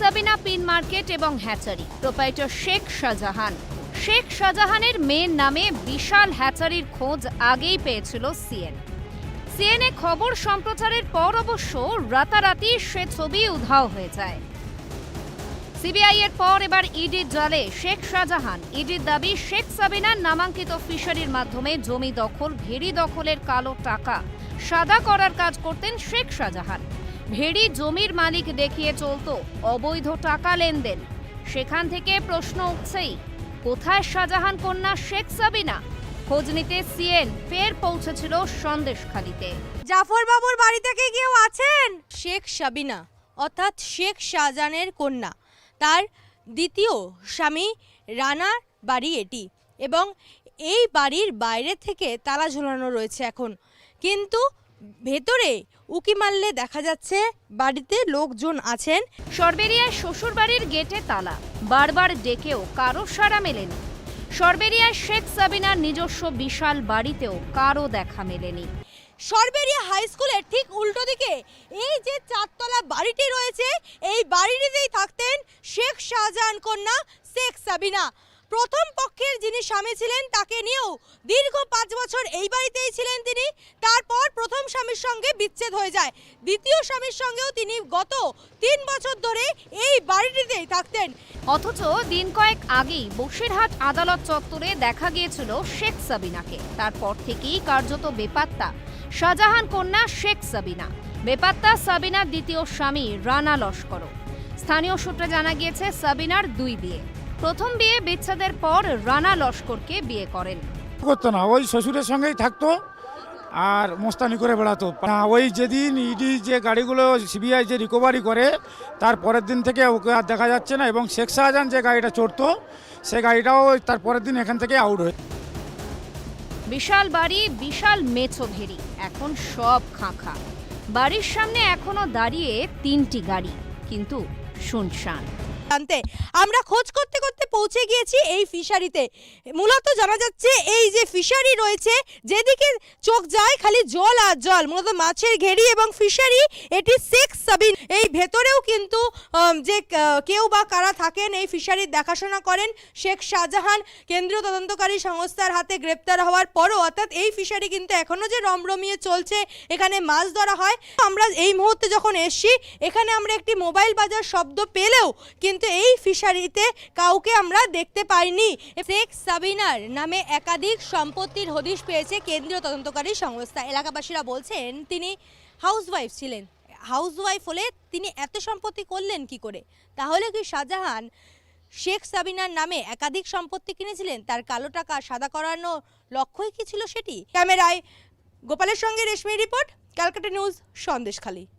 সাবিনা পিন মার্কেট এবং hatchery. Proprietor Sheikh Shahjahan. Sheikh শাহজাহানের মেয়ের নামে বিশাল হ্যাচারির খোঁজ আগেই পেয়েছিল সিএন। সিএনএ খবর সম্প্রচারের পর অবশ্য রাতারাতি সে ছবি উধাও হয়ে যায়। সিবিআই এর পর এবার ইডির জালে শেখ শাহজাহান। ইডির দাবি, শেখ সাবিনার নামাঙ্কিত ফিশারির মাধ্যমে জমি দখল, ভেড়ি দখলের কালো টাকা সাদা করার কাজ করতেন শেখ শাহজাহান। ভেড়ি জমির মালিক দেখিয়ে চলতো অবৈধ টাকা লেনদেন। সেখান থেকে প্রশ্ন উঠছেই, কোথায় শাহজাহান কন্যা শেখ সাবিনা? খোঁজ নিতে সিএন ফের পৌঁছেছিল সন্দেশখালিতে। জাফর বাবুর বাড়ি থেকে কেউ আছেন? শেখ সাবিনা, অর্থাৎ শেখ শাহজাহানের কন্যা। তার দ্বিতীয় স্বামী রানার বাড়ি এটি এবং এই বাড়ির বাইরে থেকে তালা ঝোলানো রয়েছে এখন। কিন্তু ভেতরে উকি মারলে দেখা যাচ্ছে বাড়িতে লোকজন আছেন। সরবেরিয়ায় শ্বশুরবাড়ির গেটে তালা। বারবার ডেকেও কারও সাড়া মেলেনি। সরবেরিয়ায় শেখ সাবিনার নিজস্ব বিশাল বাড়িতেও কারও দেখা মেলেনি। সরবেরিয়া হাই স্কুলের ঠিক উল্টো দিকে এই যে চারতলা বাড়িটি রয়েছে এই বাড়িটিতেই থাকতেন শেখ শাহজাহান কন্যা শেখ সাবিনা। প্রথম পক্ষের যিনি স্বামী ছিলেন, তাকে নিয়েও দীর্ঘ পাঁচ বছর এই বাড়িতেই ছিলেন তিনি। তারপর প্রথম স্বামীর সঙ্গে বিচ্ছেদ হয়ে যায়। দ্বিতীয় স্বামীর সঙ্গেও তিনি গত তিন বছর ধরে এই বাড়িটিতেই থাকতেন। অথচ দিন কয়েক আগেই বসিরহাট আদালত চত্বরে দেখা গিয়েছিল শেখ সাবিনাকে। তারপর থেকেই কার্যত বেপাত্তা। শাহজাহান কন্যা শেখ সাবিনা। বেপাত্তা সাবিনার দ্বিতীয় স্বামী রানা লস্কর। স্থানীয় সূত্রে জানা গিয়েছে, সাবিনার দুই বিয়ে। প্রথম বিয়ে বিচ্ছেদের পর রানা লস্করকে বিয়ে করেন। করতো না ওই শ্বশুরের সঙ্গেই থাকতো আর মোস্তানি করে বেড়াতো। না, ওই যেদিন ইডি যে গাড়িগুলো সিবিআই যে রিকভারি করে তার পরের দিন থেকে ওকে আর দেখা যাচ্ছে না এবং শেখ শাহজাহান যে গাড়িটা চড়তো সে গাড়িটাও তার পরের দিন এখান থেকে আউট হয়ে বিশাল বাড়ি বিশাল মেছো ভেরি এখন সব খাঁখা। বাড়ির সামনে এখনও দাঁড়িয়ে তিনটি গাড়ি কিন্তু শুনশান। জানতে আমরা খোঁজ করতে করতে পৌঁছে গিয়েছি এই ফিশারিতে। মূলত জানা যাচ্ছে এই যে ফিশারি রয়েছে, যেদিকে চোখ যায় খালি জল আর জল, মূলত মাছের ঘেরি এবং ফিশারি, এটি শেখ সাবিন। এই ভেতরেও কিন্তু যে কেউ বা কারা থাকেন এই ফিশারির দেখাশোনা করেন, শেখ শাহজাহান, কেন্দ্রীয় তদন্তকারী সংস্থার হাতে গ্রেপ্তার হওয়ার পরও, অর্থাৎ এই ফিশারি কিন্তু এখনও যে রমরমিয়ে চলছে, এখানে মাছ ধরা হয়। আমরা এই মুহূর্তে যখন এসছি, এখানে আমরা একটি মোবাইল বাজার শব্দ পেলেও কিন্তু এই ফিশারিতে কাউকে আমরা দেখতে পাইনি। শেখ সাবিনার নামে একাধিক সম্পত্তির হদিশ পেয়েছে কেন্দ্রীয় তদন্তকারী সংস্থা। এলাকাবাসীরা বলছেন, তিনি হাউসওয়াইফ ছিলেন। হাউসওয়াইফ হলে তিনি এত সম্পত্তি করলেন কি করে? তাহলে কি শাহজাহান শেখ সাবিনার নামে একাধিক সম্পত্তি কিনেছিলেন? তার কালো টাকা সাদা করানো লক্ষ্যই কি ছিল সেটি? ক্যামেরায় গোপালের সঙ্গে রেশমি রিপোর্ট, ক্যালকাটা নিউজ, সন্দেশখালী।